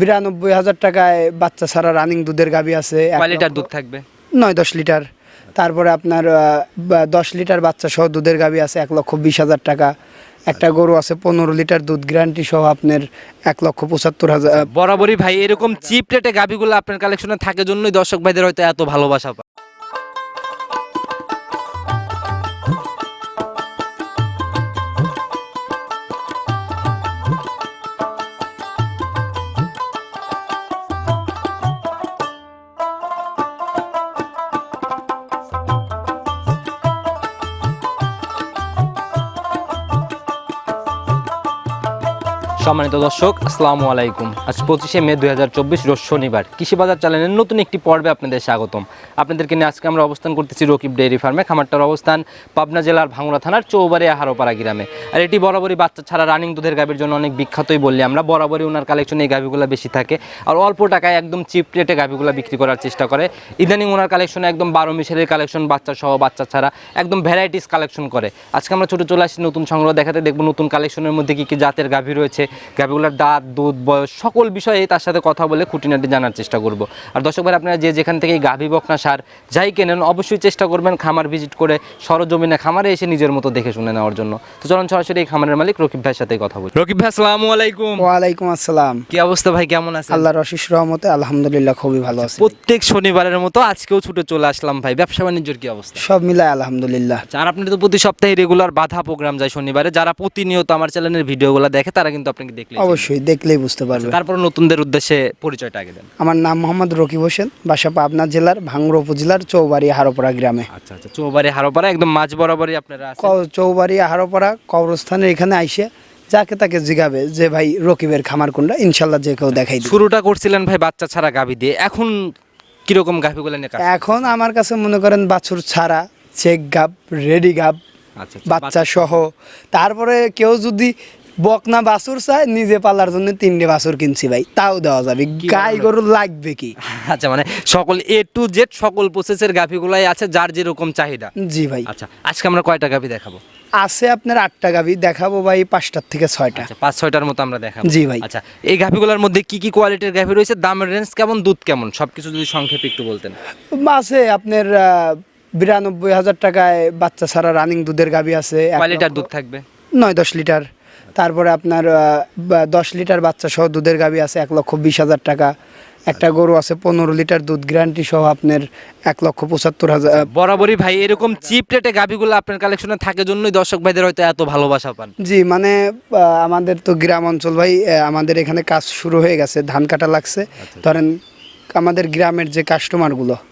বিরানব্বই হাজার টাকায় বাচ্চা ছাড়া রানিং দুধের গাবি আছে কয় লিটার দুধ থাকবে? নয় দশ লিটার। তারপরে আপনার দশ লিটার বাচ্চা সহ দুধের গাভী আছে এক লক্ষ বিশ হাজার টাকা। একটা গরু আছে পনেরো লিটার দুধ গ্যারান্টি সহ আপনার এক লক্ষ পঁচাত্তর হাজার। বরাবরই ভাই এরকম চিপ রেটে গাভিগুলো আপনার কালেকশনে থাকে জন্যই দর্শক ভাইদের হয়তো এত ভালোবাসা সম্মানিত দর্শক, আসসালামু আলাইকুম। আজ পঁচিশে মে দুই হাজার চব্বিশ রোজ শনিবার। কৃষি বাজার চ্যানেলের নতুন একটি পর্বে আপনাদের স্বাগতম। আপনাদেরকে নিয়ে আজকে আমরা অবস্থান করতেছি রকিব ডেয়ারি ফার্মে, খামারটার অবস্থান পাবনা জেলার ভাঙড়া থানার চৌবাড়িয়া হারোপাড়া গ্রামে। আর এটি বরাবরই বাচ্চা ছাড়া রানিং দুধের গাভীর জন্য অনেক বিখ্যাতই বললি আমরা, বরাবরই ওনার কালেকশনে এই গাভীগুলো বেশি থাকে। আর অল্প টাকায় একদম চিপ রেটে গাভীগুলো বিক্রি করার চেষ্টা করে। ইদানিং ওনার কালেকশনে একদম বারো মিশালের কালেকশন বাচ্চা সহ বাচ্চা ছাড়া একদম ভ্যারাইটিস কালেকশন করে। আজকে আমরা ছোটো চলে আসছি নতুন সংগ্রহ দেখাতে, দেখব নতুন কালেকশনের মধ্যে কী কী জাতের গাভী রয়েছে। গাভীগুলোর দাঁত দুধ বয়স সকল বিষয়ে তার সাথে কথা বলে খুঁটিনাটি জানার চেষ্টা করব। আর দর্শক ভাই আপনারা যে যেখান থেকে গাভী বকনা সার যাই কেনেন অবশ্যই চেষ্টা করবেন খামার ভিজিট করে সরজমিনে খামারে এসে নিজের মতো দেখে শুনে নেওয়ার জন্য। তো চলুন সরাসরি এই খামারের মালিক রকিব ভাইয়ের সাথে কথা বলি। রকিব ভাই আসসালামু আলাইকুম। ওয়ালাইকুম আসসালাম। কি অবস্থা ভাই কেমন আছেন? আল্লাহর অশিস রহমতে আলহামদুলিল্লাহ খুবই ভালো আছে। প্রত্যেক শনিবারের মতো আজকেও ছুটে চলে আসলাম ভাই ব্যবসা বাণিজ্যের কি অবস্থা? সব মিলায় আলহামদুলিল্লাহ। আচ্ছা, আর আপনি তো প্রতি সপ্তাহে রেগুলার বাধা প্রোগ্রাম যায় শনিবারে যারা প্রতিনিয়ত আমার চ্যানেলের ভিডিওগুলো দেখে তারা কিন্তু আপনাকে দেখলে অবশ্যই দেখলেই বুঝতে পারবে। তারপর নতুনদের উদ্দেশ্যে পরিচয়টা আগে দেন। আমার নাম মোহাম্মদ রকিব হোসেন বাসা পাবনা জেলার ভাঙ্গুর উপজেলার চৌবাড়ি হারোপাড়া গ্রামে। আচ্ছা আচ্ছা চৌবাড়ি হারোপাড়া একদম মাঝ বরাবরই আপনারা চৌবাড়ি হারোপাড়া কবরস্থানের এখানে আইসে যাকে তাকে জিগাবে যে ভাই রকিবের খামার কোনটা ইনশাল্লাহ যে কেউ দেখাই শুরুটা করছিলেন ভাই বাচ্চা ছাড়া গাভি দিয়ে এখন কীরকম গাভিগুলো এখন আমার কাছে মনে করেন বাছুর ছাড়া চেক গাব রেডি গাব আচ্ছা বাচ্চা সহ। তারপরে কেউ যদি বকনা বাছুর চাই নিজে পালার জন্য তিনটে বাছুর কিনছি ভাই। তাও দেওয়া যাবে। গাই গরু লাগবে কি? আচ্ছা মানে সকল এ টু জেড সকল প্রসেসের গাভিগুলাই আছে যার যেরকম চাহিদা। জি ভাই। আচ্ছা আজকে আমরা কয়টা গাভি দেখাবো? আছে আপনার আটটা গাভি। দেখাবো ভাই পাঁচটার থেকে ছয়টা। আচ্ছা পাঁচ ছয়টার মতো আমরা দেখাবো। জি ভাই। আচ্ছা এই গাভিগুলোর মধ্যে কি কি কোয়ালিটির গাভি রয়েছে? দামের রেঞ্জ কেমন? দুধ কেমন? সবকিছু যদি সংক্ষেপে একটু বলতেন। আছে আপনার বিরানব্বই হাজার টাকায় বাচ্চা ছাড়া রানিং দুধের গাভি আছে। কয় লিটার দুধ থাকবে? নয় দশ লিটার। তারপরে আপনার দশ লিটার বাচ্চা সহ দুধের গাভি আছে এক লক্ষ বিশ হাজার টাকা। একটা গরু আছে পনেরো লিটার দুধ গ্যারান্টি সহ আপনার এক লক্ষ পঁচাত্তর হাজার বরাবরই ভাই এরকম চিপ রেটে গাভিগুলো আপনার কালেকশনে থাকে জন্যই দর্শক ভাইদের হয়তো এত ভালোবাসা পান। জি মানে আমাদের তো গ্রাম অঞ্চল ভাই আমাদের এখানে কাজ শুরু হয়ে গেছে ধান কাটা লাগছে। ধরেন আমাদের গ্রামের যে কাস্টমারগুলো আচ্ছা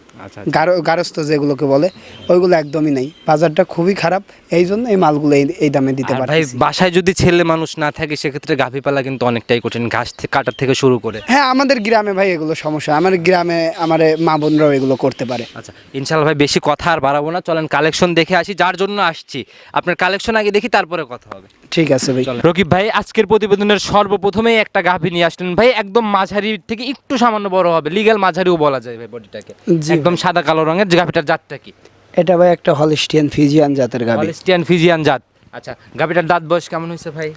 গারস্থ যেগুলোকে বলে ওইগুলো একদমই নেই। বাজারটা খুবই খারাপ এই জন্য এই মালগুলো এই- দামে দিতে আর ভাই বাসায় যদি ছেলে মানুষ না থাকে সেক্ষেত্রে গাভি পালা কিন্তু অনেকটাই কঠিন ঘাস কাটার থেকে শুরু করে। হ্যাঁ আমাদের গ্রামে ভাই এগুলো সমস্যা আমার গ্রামে আমার মা বোনরাও এগুলো করতে পারে। আচ্ছা ইনশাল্লাহ ভাই বেশি কথা আর বাড়াবো না। চলেন কালেকশন দেখে আসি যার জন্য আসছি। আপনার কালেকশন আগে দেখি তারপরে কথা হবে। ঠিক আছে ভাই। রকিব ভাই আজকের প্রতিবেদনের সর্বপ্রথমেই একটা গাভি নিয়ে আসলেন। ভাই একদম মাঝারি থেকে একটু সামান্য বড় হবে লিগ্যাল মাঝারিও বলা যায় ভাই বডিটাকে জি। একদম সাদা কালো রঙের যে গাভিটার জাতটা কি? এটা ভাই একটা হলিস্টিয়ান ফিজিয়ান জাতের গাভি। হলিস্টিয়ান ফিজিয়ান জাত। আচ্ছা গাভিটার দাঁত বয়স কেমন হয়েছে ভাই?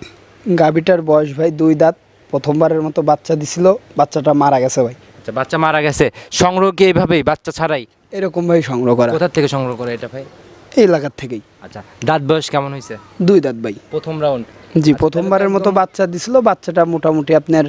গাভিটার বয়স ভাই দুই দাঁত। প্রথমবারের মতো বাচ্চা দিছিল বাচ্চাটা মারা গেছে ভাই। আচ্ছা বাচ্চা মারা গেছে। সংগ্রহ কি এইভাবেই বাচ্চা ছাড়াই? এরকম ভাই সংগ্রহ করা। কোথা থেকে সংগ্রহ করে এটা ভাই? এই এলাকার থেকেই। আচ্ছা দাঁত বয়স কেমন হয়েছে? দুই দাঁত ভাই। প্রথম রাউন্ড জি প্রথমবারের মতো বাচ্চা দিছিল বাচ্চাটা মোটামুটি আপনার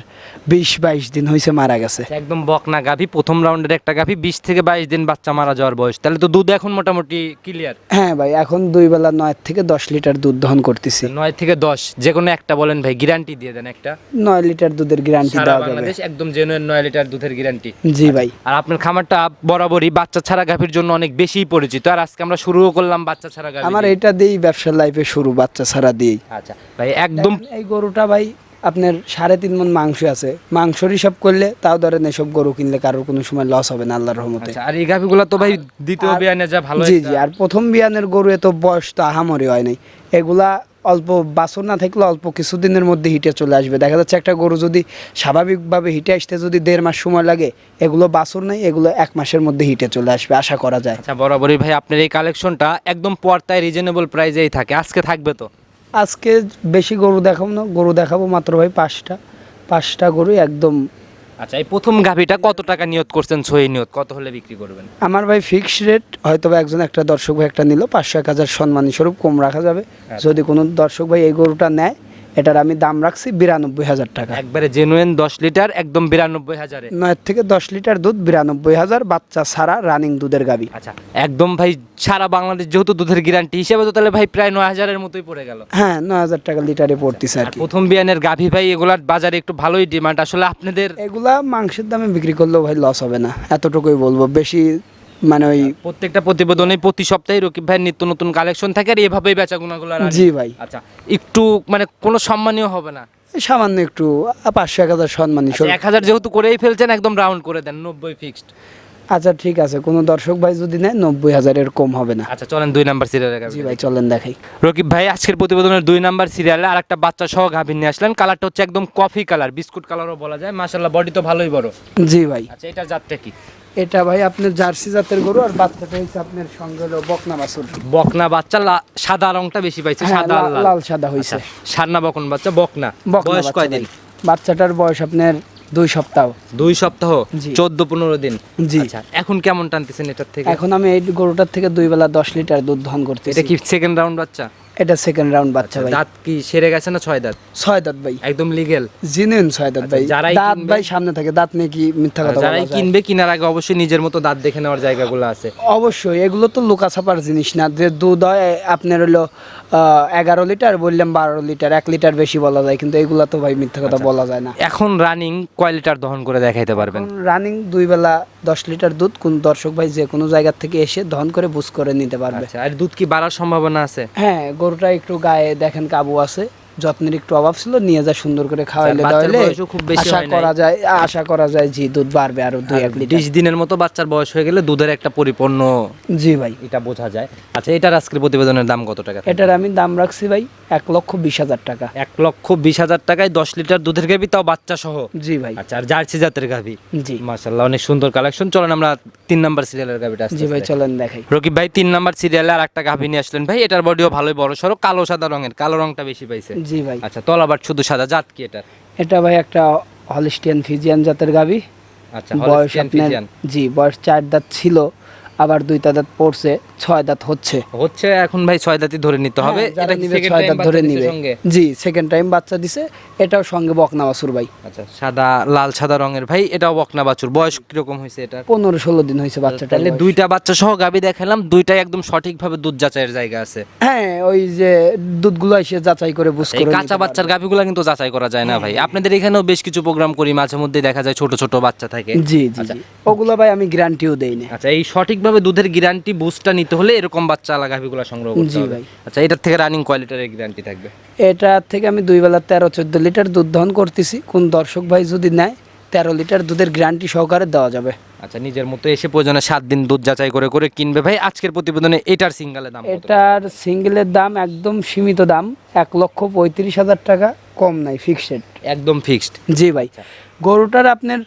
বিশ বাইশ দিন হয়েছে মারা গেছে। একদম বকনা গাভি প্রথম রাউন্ডের একটা গাভি বিশ থেকে বাইশ দিন বাচ্চা মারা যাওয়ার বয়স। তাহলে তো দুধ এখন মোটামুটি ক্লিয়ার হ্যাঁ ভাই এখন দুই বেলা নয় থেকে দশ লিটার দুধ দহন করতেছি। নয় থেকে দশ যে কোনো একটা বলেন ভাই গ্যারান্টি দিয়ে দেন একটা। নয় লিটার দুধের গ্যারান্টি দেওয়া যাবে। বাংলাদেশ একদম জেনুইন নয় লিটার দুধের গ্যারান্টি জি ভাই। আর আপনার খামারটা বরাবরই বাচ্চা ছাড়া গাভির জন্য অনেক বেশিই পরিচিত। আর আজকে আমরা শুরুও করলাম বাচ্চা ছাড়া গাভি আমার এটা দিয়েই ব্যবসার লাইফে শুরু বাচ্চা ছাড়া দিয়েই। আচ্ছা ভাই একদম এই গরুটা ভাই আপনার সাড়ে তিন মন মাংস আছে। মাংসর হিসাব করলে তাও ধরেন এসব গরু কিনলে কারোর কোনো সময় লস হবে না আল্লাহর রহমতে। আচ্ছা আর এই গাভিগুলো তো ভাই দ্বিতীয় বিয়ানে যা ভালো জি জি আর প্রথম বিয়ানের গরু এত বয়স তো আহামরি হয় নাই। এগুলা অল্প বাছর না থাকলে অল্প কিছুদিনের মধ্যে হিটে চলে আসবে। দেখা যাচ্ছে একটা গরু যদি স্বাভাবিকভাবে হিটে আসতে যদি দেড় মাস সময় লাগে এগুলো বাছর নাই এগুলো এক মাসের মধ্যে হিটে চলে আসবে আশা করা যায়। আচ্ছা বরাবরই ভাই আপনার এই কালেকশনটা একদম পর্তায় রিজনেবল প্রাইজেই থাকে আজকে থাকবে তো? আজকে বেশি গরু দেখাবো না গরু দেখাবো মাত্র ভাই পাঁচটা পাঁচটা গরু একদম। আচ্ছা এই প্রথম গাভিটা কত টাকা নিয়ত করছেন ছয় নিয়ত কত হলে বিক্রি করবেন? আমার ভাই ফিক্সড রেট হয়তো বা একজন একটা দর্শক ভাই একটা নিল পাঁচশো এক হাজার সম্মানী স্বরূপ কম রাখা যাবে। যদি কোনো দর্শক ভাই এই গরুটা নেয় এটার আমি দাম রাখছি বিরানব্বই হাজার টাকা। একবারে জেনুইন দশ লিটার একদম বিরানব্বই হাজারে। নয় থেকে দশ লিটার দুধ বিরানব্বই হাজার বাচ্চা ছাড়া রানিং দুধের গাবি। আচ্ছা একদম ভাই সারা বাংলাদেশ যেহেতু দুধের গ্যারান্টি হিসেবে তো তাহলে ভাই প্রায় নয় হাজারের মতোই পড়ে গেল। হ্যাঁ নয় হাজার টাকা লিটারে পড়তেছে আর কি। প্রথম বিয়ানের গাভী ভাই এগুলার বাজারে একটু ভালোই ডিমান্ড আসলে আপনাদের এগুলা মাংসের দামে বিক্রি করলেও ভাই লস হবে না এতটুকুই বলব। বেশি মানে ওই প্রত্যেকটা প্রতিবেদনে প্রতি সপ্তাহে রকিব ভাইয়ের নিত্য নতুন কালেকশন থাকে আর এভাবেই বেচা গুণাগুলো জি ভাই। আচ্ছা একটু মানে কোনো সম্মানীয় হবে না? সামান্য একটু পাঁচশো এক হাজার সম্মানী আচ্ছা, এক হাজার যেহেতু করেই ফেলছেন একদম রাউন্ড করে দেন নব্বই ফিক্সড আচ্ছা ঠিক আছে কোনো দর্শক ভাই যদি নেয় নব্বই হাজারের কম হবে না। আচ্ছা চলেন দুই নাম্বার সিরিয়ালের জি ভাই চলেন দেখাই। রকিব ভাই আজকের প্রতিবেদনের দুই নাম্বার সিরিয়ালে আর একটা বাচ্চা সহ গাভী নিয়ে আসলেন। কালারটা হচ্ছে একদম কফি কালার বিস্কুট কালারও বলা যায়। মাশাল্লাহ বডি তো ভালোই বড়। জি ভাই। আচ্ছা এটার জাতটা কি? এটা ভাই আপনার জার্সি জাতের গরু আর বাচ্চাটা হচ্ছে আপনার সঙ্গে হলো বকনা বাছুর। বকনা বাচ্চা সাদা রংটা বেশি পাইছে হ্যাঁ, সাদা লাল- সাদা হয়েছে আচ্ছা সান্না বকন বাচ্চা বকনা। বয়স কয়দিন? বাচ্চাটার বয়স আপনার দুই সপ্তাহ। দুই সপ্তাহ চোদ্দ পনেরো দিন। জি। আচ্ছা এখন কেমন টানতেছেন এটার থেকে? এখন আমি এই গরুটার থেকে দুই বেলা দশ লিটার দুধ দহন করতেছি। এটা কি সেকেন্ড রাউন্ড বাচ্চা? এটা সেকেন্ড রাউন্ড বাচ্চা ভাই। দাঁত কি সেরে গেছে না ছয় দাঁত? ছয় দাঁত ভাই। একদম লিগেল জিনুইন ছয় দাঁত আচ্ছা, ভাই। যারাই দাঁত ভাই সামনে থাকে দাঁত নিয়ে কি মিথ্যা কথা যারাই কিনবে কেনার আগে অবশ্যই নিজের মতো দাঁত দেখে নেওয়ার জায়গাগুলো আছে। অবশ্যই এগুলো তো লুকা ছাপার জিনিস না। যে দুধ হয় আপনার হলো এগারো লিটার বললাম বারো লিটার এক লিটার বেশি বলা যায় কিন্তু এগুলো তো ভাই মিথ্যা আচ্ছা। কথা বলা যায় না। এখন রানিং কয় লিটার দহন করে দেখাইতে পারবেন? রানিং দুই বেলা দশ লিটার দুধ কোন দর্শক ভাই যে কোনো জায়গা থেকে এসে দহন করে বুঝ করে নিতে পারবে। আচ্ছা আর দুধ কি বাড়ার সম্ভাবনা আছে? হ্যাঁ গরুটা একটু গায়ে দেখেন কাবু আছে। যত্নের একটু অভাব ছিল নিয়ে যা সুন্দর করে খাওয়াইলে দাওয়াইলে খুব বেশি আশা করা যায় আশা করা যায় জি দুধ বাড়বে আরও দুই এক লিটার। বিশ দিনের মতো বাচ্চার বয়স হয়ে গেলে দুধের একটা পরিপূর্ণ জি ভাই। এটা বোঝা যায়। আচ্ছা এটার আজকের প্রতিবেদনের দাম কত টাকা? এটার আমি দাম রাখছি ভাই এক লক্ষ বিশ হাজার টাকা। এক লক্ষ বিশ হাজার টাকায় দশ লিটার দুধের গাভি তাও বাচ্চা সহ? জি ভাই। আচ্ছা আর জার্সি জাতের গাভি? জি। মাশাল্লাহ অনেক সুন্দর কালেকশন চলেন আমরা তিন নাম্বার সিরিয়ালের গাভিটা জি ভাই চলেন দেখাই। রকিব ভাই তিন নাম্বার সিরিয়ালে আর একটা গাভি নিয়ে আসলেন। ভাই এটার বডিও ভালোই বড় সড়ো কালো সাদা রঙের কালো রংটা বেশি পাইছে। জি ভাই। আচ্ছা তলাবার শুধু সাদা জাত কি এটা এটা ভাই একটা হলিস্টিয়ান ফিজিয়ান জাতের গাবি। আচ্ছা বয়স ফিজিয়ান জি বয়স চার দাঁত ছিল। আবার দুইটা দাঁত পড়ছে ছয় দাঁত হচ্ছে। হচ্ছে এখন ভাই ছয় দাঁতি ধরে নিতে হবে। হ্যাঁ, যারা এটা নিবে ছয় দাঁত ধরে নিবে। জি সেকেন্ড টাইম বাচ্চা দিছে এটাও সঙ্গে বকনা বাছুর ভাই। আচ্ছা সাদা লাল সাদা রঙের ভাই এটাও বকনা বাছুর। বয়স কীরকম হয়েছে এটা পনেরো ষোলো দিন হয়েছে বাচ্চাটা তাহলে দুইটা বাচ্চা সহ গাবি দেখালাম দুইটাই একদম সঠিকভাবে দুধ যাচাইয়ের জায়গা আছে। হ্যাঁ ওই যে দুধগুলো এসে যাচাই করে বুঝ করে কাঁচা বাচ্চার গাভিগুলো কিন্তু যাচাই করা যায় না ভাই। আপনাদের এখানেও বেশ কিছু প্রোগ্রাম করি মাঝে মধ্যে দেখা যায় ছোট ছোট বাচ্চা থাকে। জি জি জি। ওগুলো ভাই আমি গ্যারান্টিও দেই না আচ্ছা এই সঠিকভাবে দুধের গ্যারান্টি বুস্টটা নিতে হলে এরকম বাচ্চা গাভিগুলো সংগ্রহ করতে হবে। আচ্ছা এটার থেকে রানিং কোয়ালিটির গ্যারান্টি থাকবে? এটা থেকে আমি দুই বেলা তেরো চোদ্দ লিটার দুধ দহন করতেছি। কোন দর্শক ভাই যদি নেয় তেরো লিটার দুধের গ্যারান্টি সহকারে দেওয়া যাবে। আচ্ছা নিজের মতো এসে প্রয়োজনে সাত দিন দুধ যাচাই করে করে কিনবে ভাই। আজকের প্রতিবেদনে এটার সিঙ্গেলের দাম? এটার সিঙ্গেলের দাম একদম সীমিত দাম এক লক্ষ পঁয়ত্রিশ হাজার টাকা কম নাই ফিক্সড একদম ফিক্সড জি ভাই। গরুটার আপনার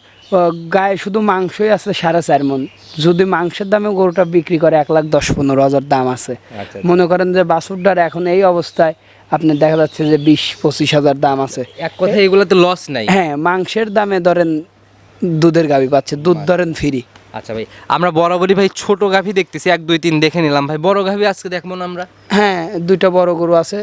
গায়ে শুধু মাংসই আছে সাড়ে চার মন যদি মাংসের দামে গরুটা বিক্রি করে এক লাখ দশ পনেরো হাজার দাম আছে। আচ্ছা মনে করেন যে বাছুরটার এখন এই অবস্থায় আপনার দেখা যাচ্ছে যে বিশ পঁচিশ হাজার দাম আছে। এক কথা এগুলোতে লস নাই। হ্যাঁ মাংসের দামে ধরেন দুধের গাবি পাচ্ছে দুধ ধরেন ফ্রি আচ্ছা ভাই আমরা বরাবরই ভাই ছোট গাভি দেখতেছি এক দুই তিন দেখে নিলাম। ভাই বড় গাভি আজকে দেখব না আমরা? হ্যাঁ দুইটা বড় গরু আছে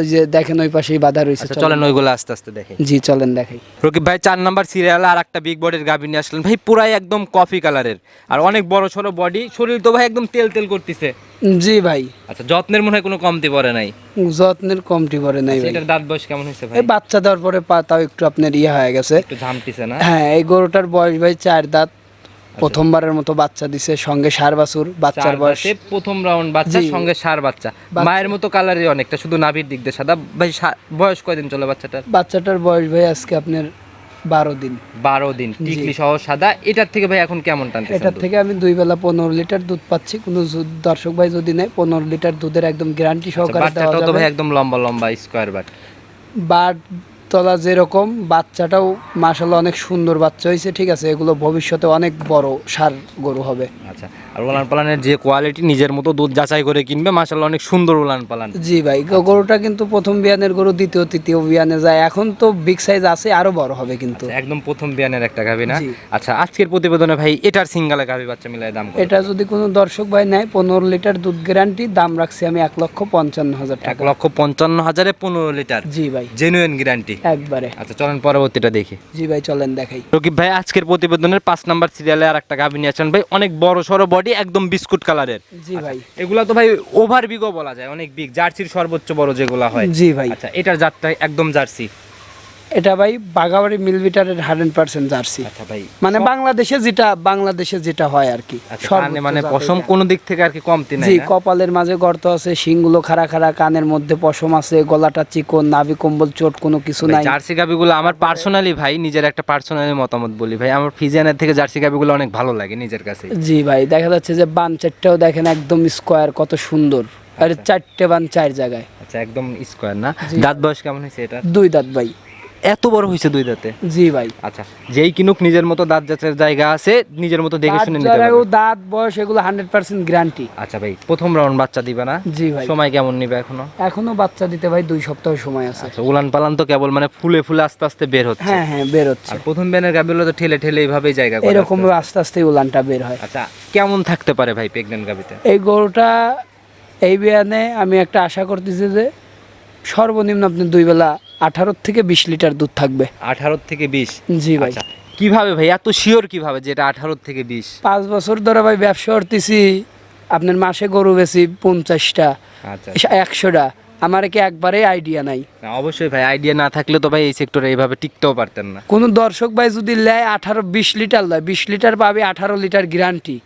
ওই যে দেখেন ওই পাশেই বাধা রয়েছে আচ্ছা চলেন। ওইগুলো আস্তে আস্তে দেখে। জি চলেন দেখাই। রকিব ভাই চার নাম্বার সিরিয়ালে আর একটা বিগ বডির গাভি নিয়ে আসলেন। ভাই পুরাই একদম কফি কালারের আর অনেক বড় সড়ো বডি শরীর তো ভাই একদম তেল তেল করতেছে। জি ভাই। আচ্ছা যত্নের মনে হয় কোনো কমতি পড়ে নাই? যত্নের কমটি করে নাই ভাই। এটার দাঁত বয়স কেমন হয়েছে ভাই? এই বাচ্চা দেওয়ার পরে পাতাও একটু আপনার ইয়ে হয়ে গেছে। একটু ঝামটিছে না? হ্যাঁ এই গরুটার বয়স ভাই চার দাঁত। প্রথমবার মতো বাচ্চা দিছে সঙ্গে সার বাছুর বাচ্চার চার বয়স। প্রথম রাউন্ড বাচ্চা সঙ্গে সার বাচ্চা। মায়ের মতো কালারই অনেকটা শুধু নাভির দিক দিয়ে সাদা। ভাই বয়স কয়দিন চলে বাচ্চাটার? বাচ্চাটার বয়স ভাই আজকে আপনার বারো দিন। বারো দিন টিকলি সহ সাদা। এটার থেকে ভাই এখন কেমন টানতেছেন এটার থেকে আমি দুই বেলা পনেরো লিটার দুধ পাচ্ছি। কোনো দর্শক ভাই যদি নেয় পনেরো লিটার দুধের একদম গ্যারান্টি আচ্ছা, সহকারে দেওয়া যাবে। একদম লম্বা লম্বা স্কোয়ার বাট। বাট তলা যেরকম বাচ্চাটাও মাসাল্লাহ অনেক সুন্দর বাচ্চা হয়েছে ঠিক আছে? এগুলো ভবিষ্যতে অনেক বড় সার গরু হবে। আচ্ছা আর উলান পালানের যে কোয়ালিটি নিজের মতো দুধ যাচাই করে কিনবে মাসাল্লাহ অনেক সুন্দর উলান পালান। জি ভাই গরুটা কিন্তু প্রথম বিয়ানের গরু দ্বিতীয় তৃতীয় বিয়ানে যায়। এখন তো বিগ সাইজ আছে আরও বড় হবে কিন্তু। একদম প্রথম বিয়ানের একটা গাভি না? আচ্ছা আজকের প্রতিবেদনে ভাই এটার সিঙ্গালে গাভি বাচ্চা মিলাই দাম এটা যদি কোনো দর্শক ভাই নেয় পনেরো লিটার দুধ গ্যারান্টি দাম রাখছি আমি এক লক্ষ পঞ্চান্ন হাজার এক টাকা লক্ষ পঞ্চান্ন হাজারে পনেরো লিটার। জি ভাই। জেনুইন গ্যারান্টি একবারে। আচ্ছা চলেন পরবর্তীটা দেখি। জি ভাই চলেন দেখাই। রকিব ভাই আজকের প্রতিবেদনের পাঁচ নাম্বার সিরিয়ালে আর একটা গাভি নিয়েছেন ভাই অনেক বড় সড়ো বডি একদম বিস্কুট কালারের। জি ভাই। এগুলা তো ভাই ওভার বিগও বলা যায় অনেক বিগ জার্সির সর্বোচ্চ বড় যেগুলা হয়। জি ভাই। আচ্ছা এটার জাতটা একদম জার্সি। এটা ভাই বাগাবাড়ি মিলবিটারের হান্ড্রেড পার্সেন্ট জার্সি। আচ্ছা ভাই মানে বাংলাদেশে যেটা বাংলাদেশে যেটা হয় আর কি আচ্ছা, কানে মানে পশম। কোন দিক থেকে আর কি কমতি নাই জি কপালের মাঝে গর্ত আছে শিংগুলো খাড়া খাড়া কানের মধ্যে পশম আছে গলাটা চিকন নাভি কম্বল চোট কোনো কিছু নাই। জার্সি গাবিগুলো আমার পার্সোনালি ভাই নিজের একটা পার্সোনালি মতামত বলি ভাই। আমার ফিজিয়ানের থেকে জার্সি গাবিগুলো অনেক ভালো লাগে নিজের কাছে জি ভাই দেখা যাচ্ছে যে বান চারটেও দেখেন একদম স্কোয়ার কত সুন্দর। আর চারটে বান চার জায়গায়। আচ্ছা একদম স্কোয়ার না? দাঁত বয়স কেমন হয়েছে এটা দুই দাঁত ভাই। এত বড় হয়েছে দুই দাঁতে? জি ভাই। আচ্ছা যেই কিনুক নিজের মতো দাঁত যাচার জায়গা আছে নিজের মতো দেখে শুনে নিতে পারবে। দাঁত বয়স এগুলো হান্ড্রেড পার্সেন্ট গ্যারান্টি আচ্ছা ভাই প্রথম রাউন্ড বাচ্চা দিবে না? জি ভাই। সময় কেমন নিবে এখনও? এখনও বাচ্চা দিতে ভাই দুই সপ্তাহ সময় আছে। আচ্ছা উলান পালান তো কেবল মানে ফুলে ফুলে আস্তে আস্তে বের হচ্ছে। হ্যাঁ হ্যাঁ বের হচ্ছে। আর প্রথম ব্যানের গাবিগুলো তো ঠেলে ঠেলে এইভাবেই জায়গা করে এরকম আস্তে আস্তে উলানটা বের হয়। আচ্ছা কেমন থাকতে পারে ভাই প্রেগনেন্ট গাবিতে? এই গরুটা এই বিয়ানে আমি একটা আশা করতেছি যে সর্বনিম্ন আপনি দুই বেলা আঠারো থেকে বিশ লিটার দুধ থাকবে। আঠারো থেকে বিশ? জি ভাই। আচ্ছা কীভাবে ভাই? এত শিওর কীভাবে যেটা আঠারো থেকে বিশ? পাঁচ বছর ধরে ভাই ব্যবসা করতেছি আপনার মাসে গরু বেশি পঞ্চাশটা আচ্ছা। একশোটা। আমার কি একবারে আইডিয়া নাই। অবশ্যই ভাই আইডিয়া না থাকলে তো ভাই এই সেক্টরে এইভাবে টিকতেও পারতেন না। কোনো দর্শক ভাই যদি নেয় আঠারো বিশ লিটার লয় বিশ লিটার পাবে আঠারো লিটার গ্যারান্টি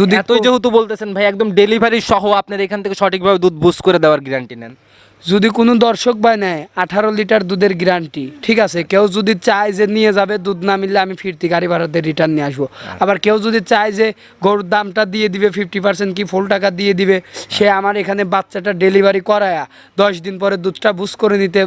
যদি এতই যেহেতু বলতেছেন ভাই একদম ডেলিভারি সহ আপনার এখান থেকে সঠিকভাবে দুধ বুস্ট করে দেওয়ার গ্যারান্টি নেন। যদি কোনো দর্শক ভাই নেয় আঠারো লিটার দুধের গ্যারান্টি ঠিক আছে? কেউ যদি চায় যে নিয়ে যাবে দুধ না মিললে আমি ফিরতি গাড়ি ভাড়াতে রিটার্ন নিয়ে আসব। আবার কেউ যদি চায় যে গরুর দামটা দিয়ে দিবে ফিফটি পার্সেন্ট কি ফুল টাকা দিয়ে দিবে সে আমার এখানে বাচ্চাটা ডেলিভারি করায়া দশ দিন পরে দুধটা বুস করে নিতে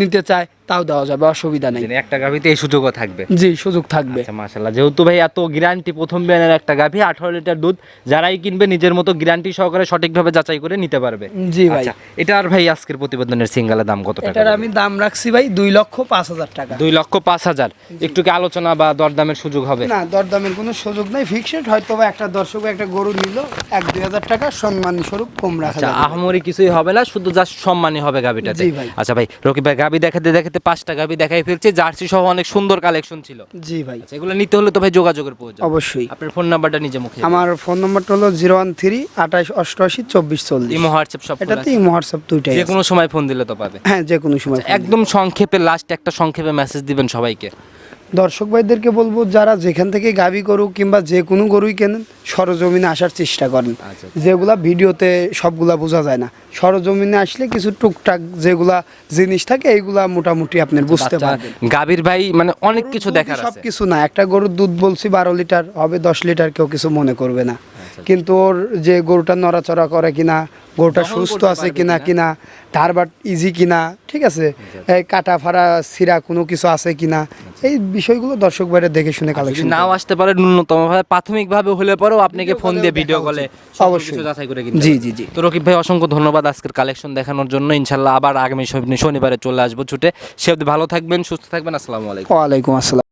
নিতে চায় তাও দেওয়া যাবে অসুবিধা নেই। একটা গাভিতে এই সুযোগও থাকবে। জি সুযোগ থাকবে। আচ্ছা মাশাল্লাহ যেহেতু ভাই এত গ্যারান্টি প্রথম বিয়ানের একটা গাভি আঠারো লিটার দুধ যারাই কিনবে নিজের মতো গ্যারান্টি সহকারে সঠিকভাবে যাচাই করে নিতে পারবে। জি ভাই। আচ্ছা এটা আর ভাই আজকের প্রতিবেদনের সিঙ্গালের দাম কত টাকা এটার আমি দাম রাখছি ভাই দুই লক্ষ পাঁচ হাজার টাকা। দুই লক্ষ পাঁচ হাজার। একটু কি আলোচনা বা দরদামের সুযোগ হবে? না দরদামের কোনো সুযোগ নেই। ফিক্সড হয়তো বা একটা দর্শক একটা গরু নিল এক দুই হাজার টাকা সম্মান স্বরূপ কম রাখা আচ্ছা যাবে। কিছুই হবে না শুধু জাস্ট সম্মানই হবে ভাই। আচ্ছা ভাই রকি ভাই গাবি দেখাতে দেখাতে পাঁচটা গাবি দেখাই ফেলছে জার্সি সহ অনেক সুন্দর কালেকশন ছিল। জি ভাই। আচ্ছা এগুলো নিতে হলে তো ভাই যোগাযোগের প্রয়োজন। অবশ্যই। আপনার ফোন নাম্বারটা নিজে মুখে আমার ফোন নাম্বারটা হলো জিরো ওয়ান থ্রি আঠাশ অষ্টআশি চব্বিশ চল্লিশ। ইমো হোয়াটসঅ্যাপ সব এটা এটাতে আছে। ইমো হোয়াটসঅ্যাপ দুইটাই যে কোনো সময় ফোন দিলে তো পাবে। হ্যাঁ যে কোনো সময় একদম সংক্ষেপে লাস্ট একটা সংক্ষেপে মেসেজ দিবেন সবাইকে। দর্শক ভাইদেরকে বলব যারা যেখান থেকে গাবি করুক কিংবা যে কোনো গরুই কেনেন সরজমিনে আসার চেষ্টা করেন। আচ্ছা। যেগুলা ভিডিওতে সবগুলা বোঝা যায় না। সরজমিনে আসলে কিছু টুকটাক যেগুলা জিনিস থাকে এইগুলা মোটামুটি আপনি বুঝতে পারেন পারবেন। গাভীর ভাই মানে অনেক কিছু দেখা সব কিছু না একটা গরুর দুধ বলছি বারো লিটার হবে দশ লিটার কেউ কিছু মনে করবে না। আচ্ছা, কিন্তু ওর যে গরুটা নড়াচড়া করে কিনা গরুটা সুস্থ আছে কিনা কিনা? ধারবাট ইজি কিনা ঠিক আছে? এই কাটা ফাড়া সিরা কোনো কিছু আছে কিনা এই বিষয়গুলো দর্শক বাইরে দেখে শুনে কালেকশন নাও আসতে পারে ন্যূনতম ভাবে প্রাথমিক ভাবে হলে পরেও আপনাকে ফোন দিয়ে ভিডিও কলে অবশ্যই। যাচাই করে কিনতে জি, জি, জি। তো রকিব ভাই অসংখ্য ধন্যবাদ আজকের কালেকশন দেখানোর জন্য। ইনশাল্লাহ আবার আগামী শনিবারে চলে আসব ছুটে। সে ভালো থাকবেন সুস্থ থাকবেন। আসসালামু আলাইকুম। ওয়ালাইকুম আসসালাম।